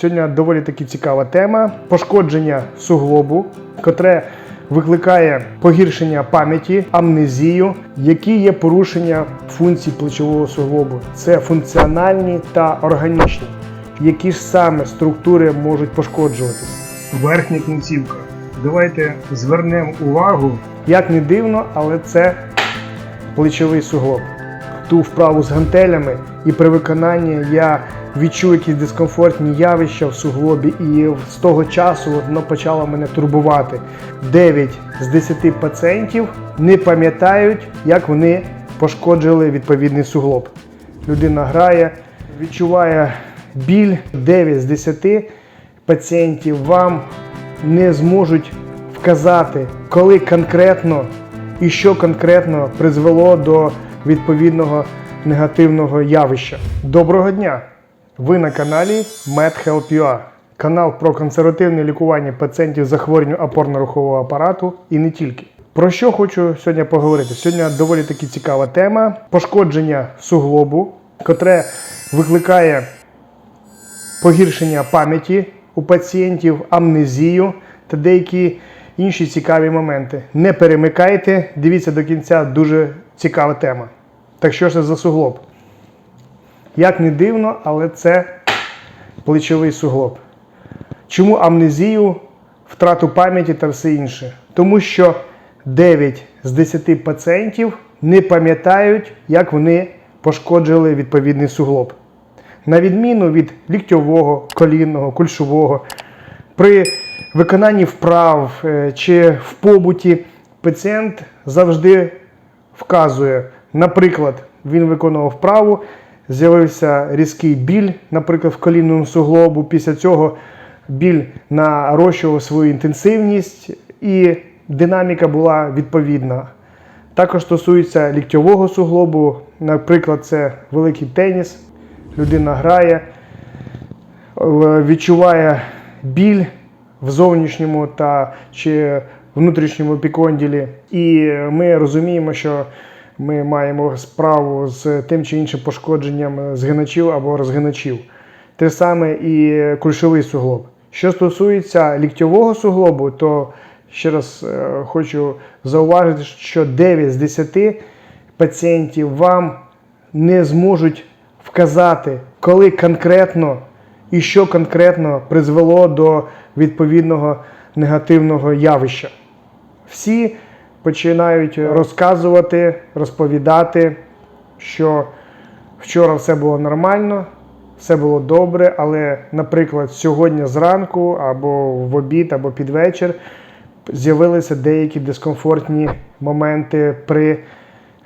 Сьогодні доволі таки цікава тема пошкодження суглобу, котре викликає погіршення пам'яті, амнезію, які є порушення функцій плечового суглобу. Це функціональні та органічні. Які ж саме структури можуть пошкоджуватись? Верхня кінцівка. Давайте звернемо увагу. Як не дивно, але це плечовий суглоб. Ту вправу з гантелями, і при виконанні я відчув якісь дискомфортні явища в суглобі, і з того часу воно почало мене турбувати. 9 з 10 пацієнтів не пам'ятають, як вони пошкоджили відповідний суглоб. Людина грає, відчуває біль 9 з 10 пацієнтів вам не зможуть вказати, коли конкретно і що конкретно призвело до відповідного негативного явища. Доброго дня! Ви на каналі MedHelp.ua, канал про консервативне лікування пацієнтів з захворюванням опорно-рухового апарату і не тільки. Про що хочу сьогодні поговорити? Сьогодні доволі таки цікава тема пошкодження суглобу, котре викликає погіршення пам'яті у пацієнтів, амнезію та деякі інші цікаві моменти. Не перемикайте, дивіться до кінця, дуже цікава тема. Так що ж це за суглоб? Як не дивно, але це плечовий суглоб. Чому амнезію, втрату пам'яті та все інше? Тому що 9 з 10 пацієнтів не пам'ятають, як вони пошкоджили відповідний суглоб. На відміну від ліктьового, колінного, кульшового, при виконанні вправ е, чи в побуті пацієнт завжди вказує, наприклад, він виконував вправу, з'явився різкий біль, наприклад, в колінному суглобу. Після цього біль нарощував свою інтенсивність і динаміка була відповідна. Також стосується ліктьового суглобу, наприклад, це великий теніс. Людина грає, відчуває біль в зовнішньому та чи внутрішньому піконділі. І ми розуміємо, що ми маємо справу з тим чи іншим пошкодженням згиначів або розгиначів. Те саме і кульшовий суглоб. Що стосується ліктьового суглобу, то ще раз е, хочу зауважити, що 9 з 10 пацієнтів вам не зможуть вказати, коли конкретно і що конкретно призвело до відповідного негативного явища. Всі починають розказувати, розповідати, що вчора все було нормально, все було добре, але, наприклад, сьогодні зранку або в обід, або під вечір з'явилися деякі дискомфортні моменти при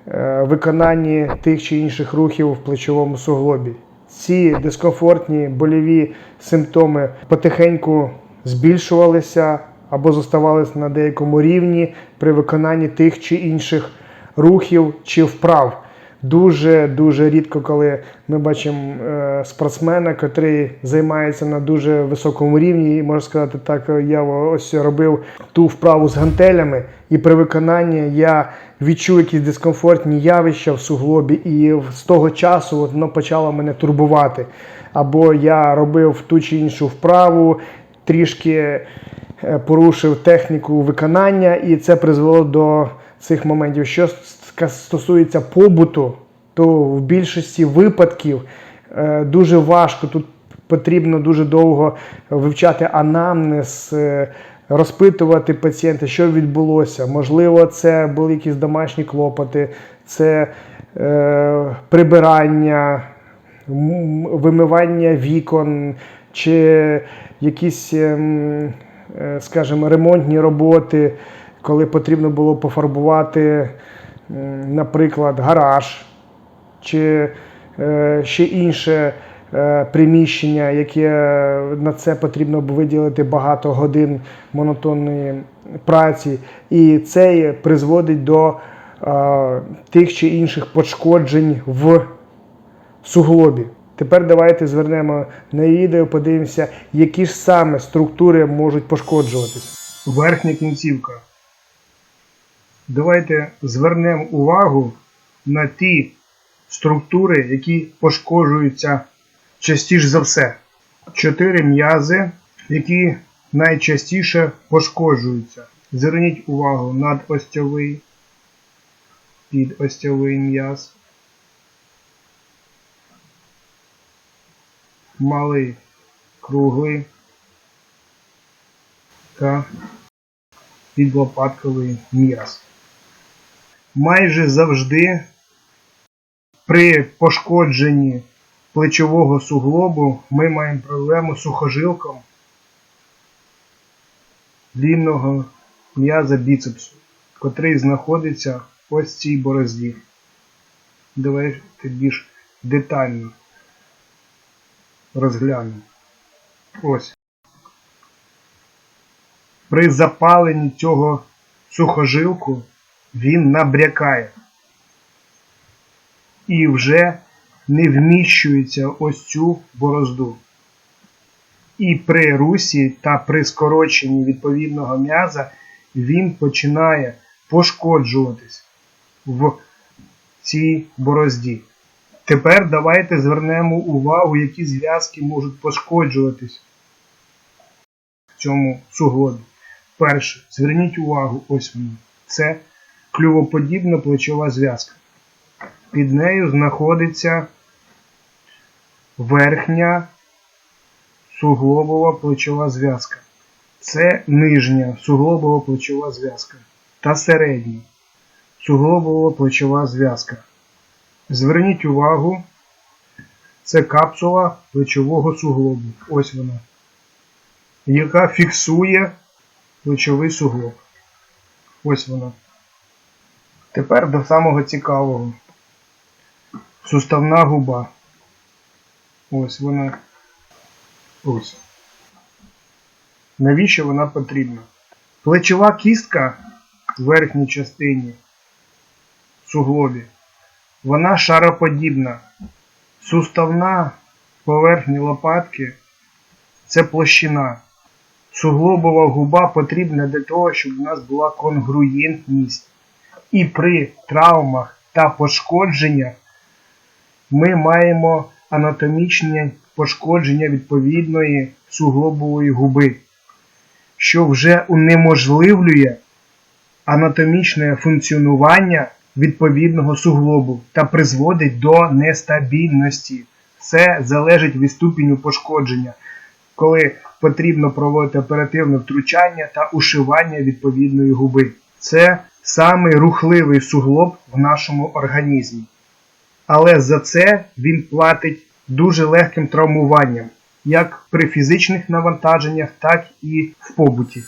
е, виконанні тих чи інших рухів в плечовому суглобі. Ці дискомфортні больові симптоми потихеньку збільшувалися або зоставалися на деякому рівні при виконанні тих чи інших рухів чи вправ. Дуже дуже рідко, коли ми бачимо е, спортсмена, який займається на дуже високому рівні, і можна сказати, так я ось робив ту вправу з гантелями, і при виконанні я відчув якісь дискомфортні явища в суглобі, і з того часу воно почало мене турбувати. Або я робив ту чи іншу вправу, трішки порушив техніку виконання, і це призвело до цих моментів. Що стосується побуту, то в більшості випадків е, дуже важко. Тут потрібно дуже довго вивчати анамнез, е, розпитувати пацієнта, що відбулося. Можливо, це були якісь домашні клопоти, це е, прибирання, вимивання вікон, чи якісь, е, скажімо, ремонтні роботи, коли потрібно було пофарбувати, наприклад, гараж чи е, ще інше е, приміщення, яке на це потрібно б виділити багато годин монотонної праці, і це призводить до е, тих чи інших пошкоджень в суглобі. Тепер давайте звернемо на відео, подивимося, які ж саме структури можуть пошкоджуватись. Верхня кінцівка. Давайте звернемо увагу на ті структури, які пошкоджуються частіше за все. чотири м'язи, які найчастіше пошкоджуються. Зверніть увагу надостьовий, підостьовий м'яз, малий круглий та підлопатковий м'яз. Майже завжди при пошкодженні плечового суглобу ми маємо проблему з сухожилком длінного м'яза біцепсу, котрий знаходиться ось в цій борозді. Давайте більш детально розглянемо. Ось. При запаленні цього сухожилку він набрякає і вже не вміщується ось цю борозду. І при русі та при скороченні відповідного м'яза він починає пошкоджуватись в цій борозді. Тепер давайте звернемо увагу, які зв'язки можуть пошкоджуватись в цьому суглобі. Перше, зверніть увагу, ось воно. Це клювоподібна плечова зв'язка. Під нею знаходиться верхня суглобова плечова зв'язка. Це нижня суглобова плечова зв'язка та середня суглобова плечова зв'язка. Зверніть увагу, це капсула плечового суглобу. Ось вона, яка фіксує плечовий суглоб. Ось вона. Тепер до самого цікавого. Суставна губа. Ось вона. Ось. Навіщо вона потрібна? Плечова кістка в верхній частині суглобі, вона шароподібна. Суставна поверхня лопатки це площина. Суглобова губа потрібна для того, щоб у нас була конгруєнтність. І при травмах та пошкодженнях ми маємо анатомічне пошкодження відповідної суглобової губи, що вже унеможливлює анатомічне функціонування відповідного суглобу та призводить до нестабільності. Все залежить від ступеню пошкодження, коли потрібно проводити оперативне втручання та ушивання відповідної губи. Це самий рухливий суглоб в нашому організмі. Але за це він платить дуже легким травмуванням, як при фізичних навантаженнях, так і в побуті.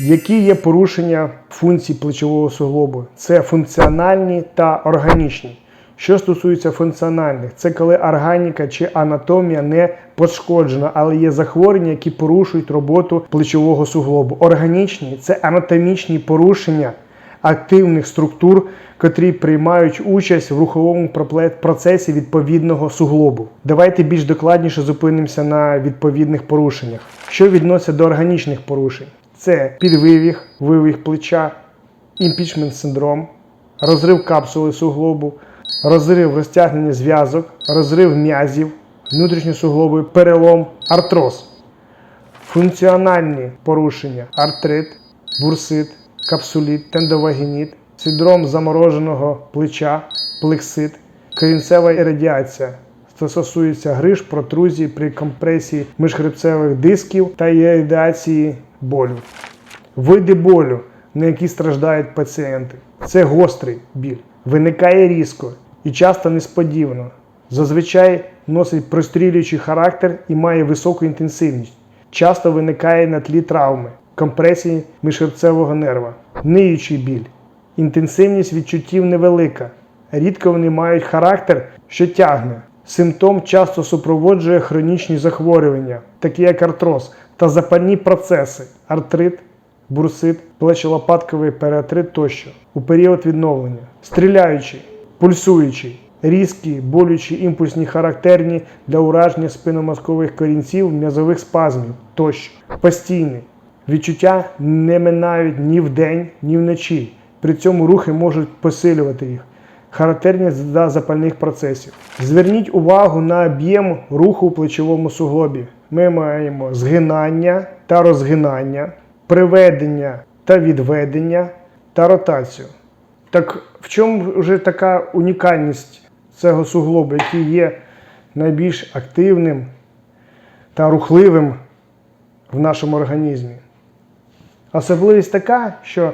Які є порушення функцій плечового суглобу? Це функціональні та органічні. Що стосується функціональних, це коли органіка чи анатомія не пошкоджена, але є захворювання, які порушують роботу плечового суглобу. Органічні це анатомічні порушення активних структур, котрі приймають участь в руховому процесі відповідного суглобу. Давайте більш докладніше зупинимося на відповідних порушеннях. Що відноситься до органічних порушень? Це підвивіг, вивіг плеча, імпічмент синдром, розрив капсули суглобу, розрив розтягнення зв'язок, розрив м'язів, внутрішньосуглобовий перелом, артроз. Функціональні порушення артрит, бурсит, капсуліт, тендовагініт, синдром замороженого плеча, плексит, корінцева радіація. Це стосується гриж, протрузії при компресії міжхребцевих дисків та іридіації болю. Види болю, на які страждають пацієнти. Це гострий біль, виникає різко і часто несподівано. Зазвичай носить прострілюючий характер і має високу інтенсивність. Часто виникає на тлі травми, компресії міжхребцевого нерва, ниючий біль. Інтенсивність відчуттів невелика. Рідко вони мають характер, що тягне. Симптом часто супроводжує хронічні захворювання, такі як артроз та запальні процеси, артрит, бурсит, плечолопатковий переатрит тощо у період відновлення, стріляючий, пульсуючий, різкі, болючі імпульсні характерні для ураження спиномозкових корінців, м'язових спазмів тощо, постійний. Відчуття не минають ні вдень, ні вночі. При цьому рухи можуть посилювати їх. Характерні для запальних процесів. Зверніть увагу на об'єм руху у плечовому суглобі. Ми маємо згинання та розгинання, приведення та відведення та ротацію. Так в чому вже така унікальність цього суглобу, який є найбільш активним та рухливим в нашому організмі? Особливість така, що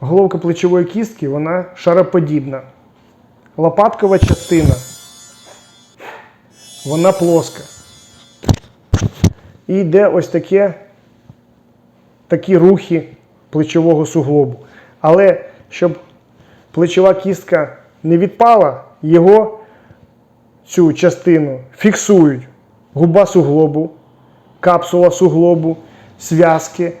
головка плечової кістки вона шароподібна. Лопаткова частина вона плоска. І йде ось таке, такі рухи плечового суглобу. Але щоб плечова кістка не відпала, його цю частину фіксують губа суглобу, капсула суглобу, зв'язки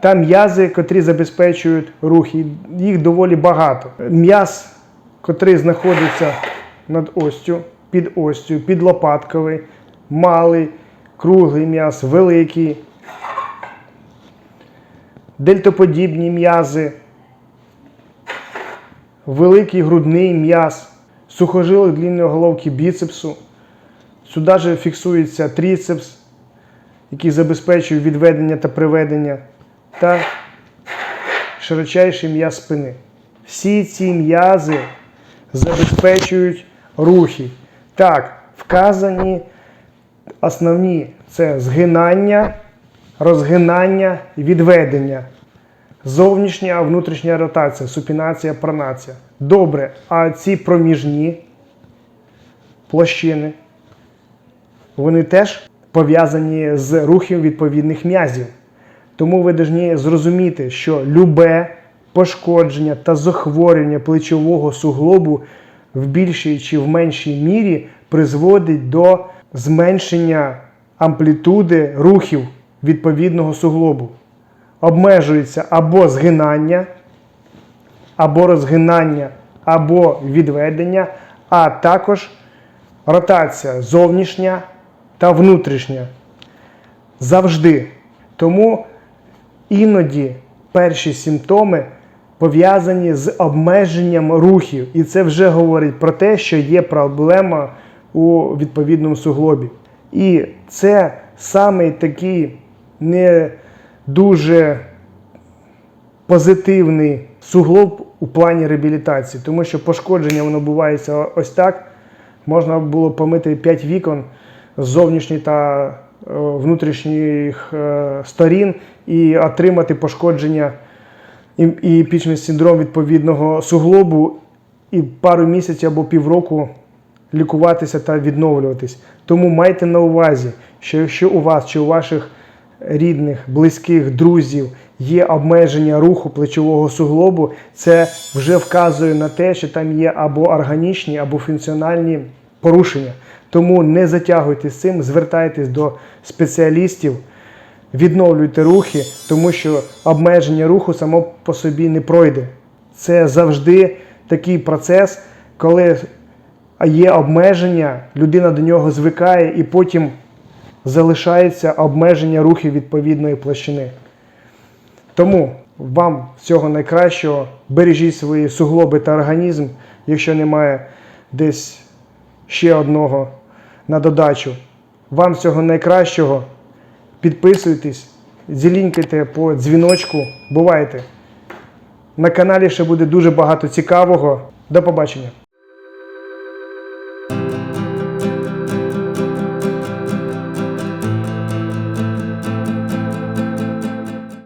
та м'язи, котрі забезпечують рухи. Їх доволі багато. М'яз, котрий знаходиться над остю, під остю, під лопатковий, малий, круглий м'яз, великий, дельтоподібні м'язи, великий грудний м'яз, сухожилок длинної головки біцепсу. Сюди же фіксується тріцепс, який забезпечує відведення та приведення, та широчайший м'яз спини. Всі ці м'язи забезпечують рухи. Так, вказані основні це згинання, розгинання і відведення. Зовнішня, внутрішня ротація, супінація, пронація. Добре, а ці проміжні площини, вони теж пов'язані з рухом відповідних м'язів. Тому ви повинні зрозуміти, що любе пошкодження та захворювання плечового суглобу в більшій чи в меншій мірі призводить до зменшення амплітуди рухів відповідного суглобу. Обмежується або згинання, або розгинання, або відведення, а також ротація зовнішня та внутрішня. Завжди. Тому іноді перші симптоми пов'язані з обмеженням рухів. І це вже говорить про те, що є проблема у відповідному суглобі. І це саме такий не дуже позитивний суглоб у плані реабілітації, тому що пошкодження воно бувається ось так. Можна було помити 5 вікон з зовнішньої та е, внутрішніх е, сторін і отримати пошкодження і, епічний синдром відповідного суглобу і пару місяців або півроку лікуватися та відновлюватись. Тому майте на увазі, що якщо у вас чи у ваших рідних, близьких, друзів є обмеження руху плечового суглобу, це вже вказує на те, що там є або органічні, або функціональні порушення. Тому не затягуйте з цим, звертайтесь до спеціалістів, відновлюйте рухи, тому що обмеження руху само по собі не пройде. Це завжди такий процес, коли є обмеження, людина до нього звикає і потім залишається обмеження рухів відповідної площини. Тому вам всього найкращого, бережіть свої суглоби та організм, якщо немає десь ще одного на додачу. Вам всього найкращого. Підписуйтесь, дзілінькайте по дзвіночку. Бувайте! На каналі ще буде дуже багато цікавого. До побачення!